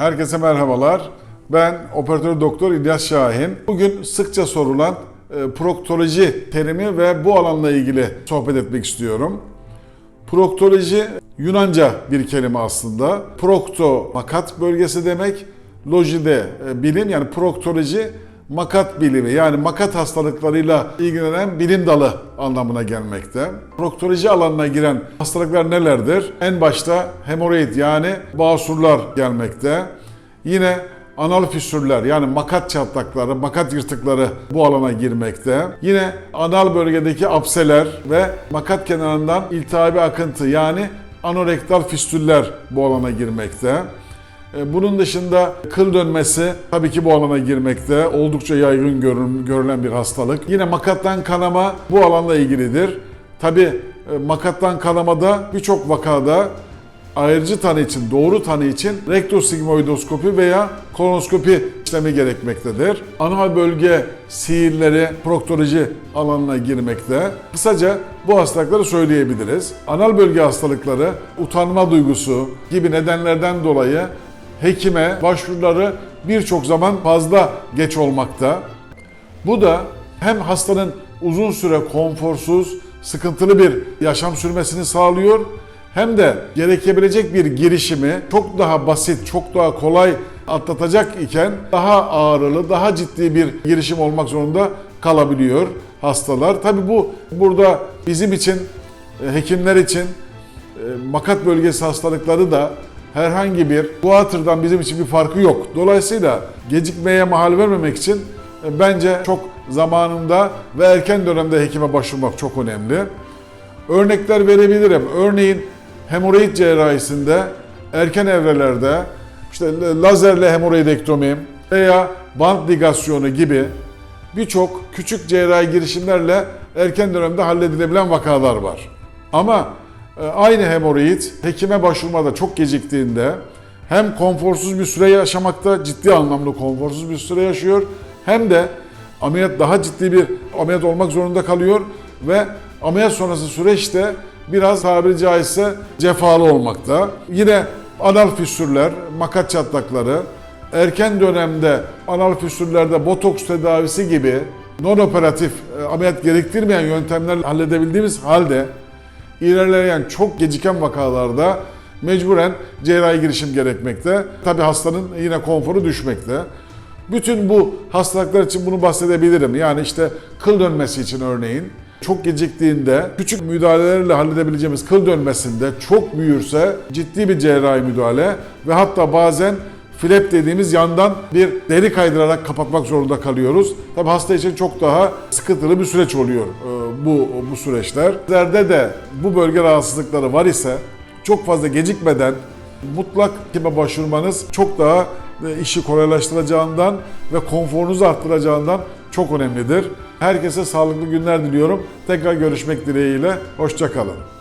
Herkese merhabalar. Ben operatör doktor İlyas Şahin. Bugün sıkça sorulan e, proktoloji terimi ve bu alanla ilgili sohbet etmek istiyorum. Proktoloji Yunanca bir kelime aslında. Prokto makat bölgesi demek. Loji de e, bilim yani proktoloji makat bilimi yani makat hastalıklarıyla ilgilenen bilim dalı anlamına gelmekte. Proktoloji alanına giren hastalıklar nelerdir? En başta hemoroid yani basurlar gelmekte. Yine anal füsürler yani makat çatlakları, makat yırtıkları bu alana girmekte. Yine anal bölgedeki apseler ve makat kenarından iltihabi akıntı yani anorektal fistüller bu alana girmekte. E, Bunun dışında kıl dönmesi tabii ki bu alana girmekte. Oldukça yaygın görülen bir hastalık. Yine makattan kanama bu alanla ilgilidir. Tabii e, makattan kanamada birçok vakada ayrıcı tanı için, doğru tanı için rektosigmoidoskopi veya kolonoskopi işlemi gerekmektedir. Anal bölge sihirleri proktoloji alanına girmekte. Kısaca bu hastalıkları söyleyebiliriz. Anal bölge hastalıkları utanma duygusu gibi nedenlerden dolayı hekime başvuruları birçok zaman fazla geç olmakta. Bu da hem hastanın uzun süre konforsuz, sıkıntılı bir yaşam sürmesini sağlıyor hem de gerekebilecek bir girişimi çok daha basit, çok daha kolay atlatacak iken daha ağrılı, daha ciddi bir girişim olmak zorunda kalabiliyor hastalar. Tabi bu burada bizim için, e, hekimler için e, makat bölgesi hastalıkları da herhangi bir Guatır'dan bizim için bir farkı yok. Dolayısıyla gecikmeye mahal vermemek için e, bence çok zamanında ve erken dönemde hekime başvurmak çok önemli. Örnekler verebilirim. Örneğin hemoroid cerrahisinde erken evrelerde işte lazerle hemoroidektomi veya band ligasyonu gibi birçok küçük cerrahi girişimlerle erken dönemde halledilebilen vakalar var. Ama e, aynı hemoroid hekime başvurmada çok geciktiğinde hem konforsuz bir süre yaşamakta, ciddi anlamda konforsuz bir süre yaşıyor hem de ameliyat daha ciddi bir ameliyat olmak zorunda kalıyor ve ameliyat sonrası süreçte biraz tabiri caizse cefalı olmakta. Yine anal füsürler, makat çatlakları, erken dönemde anal füsürlerde botoks tedavisi gibi non-operatif e, ameliyat gerektirmeyen yöntemlerle halledebildiğimiz halde ilerleyen çok geciken vakalarda mecburen cerrahi girişim gerekmekte. Tabi hastanın yine konforu düşmekte. Bütün bu hastalıklar için bunu bahsedebilirim. Yani işte kıl dönmesi için örneğin çok geciktiğinde küçük müdahalelerle halledebileceğimiz kıl dönmesinde çok büyürse ciddi bir cerrahi müdahale ve hatta bazen flap dediğimiz yandan bir deri kaydırarak kapatmak zorunda kalıyoruz. Tabi hasta için çok daha sıkıntılı bir süreç oluyor e, bu bu süreçler. Sizlerde de bu bölge rahatsızlıkları var ise çok fazla gecikmeden mutlak hekime başvurmanız çok daha e, işi kolaylaştıracağından ve konforunuzu arttıracağından çok önemlidir. Herkese sağlıklı günler diliyorum. Tekrar görüşmek dileğiyle. Hoşçakalın.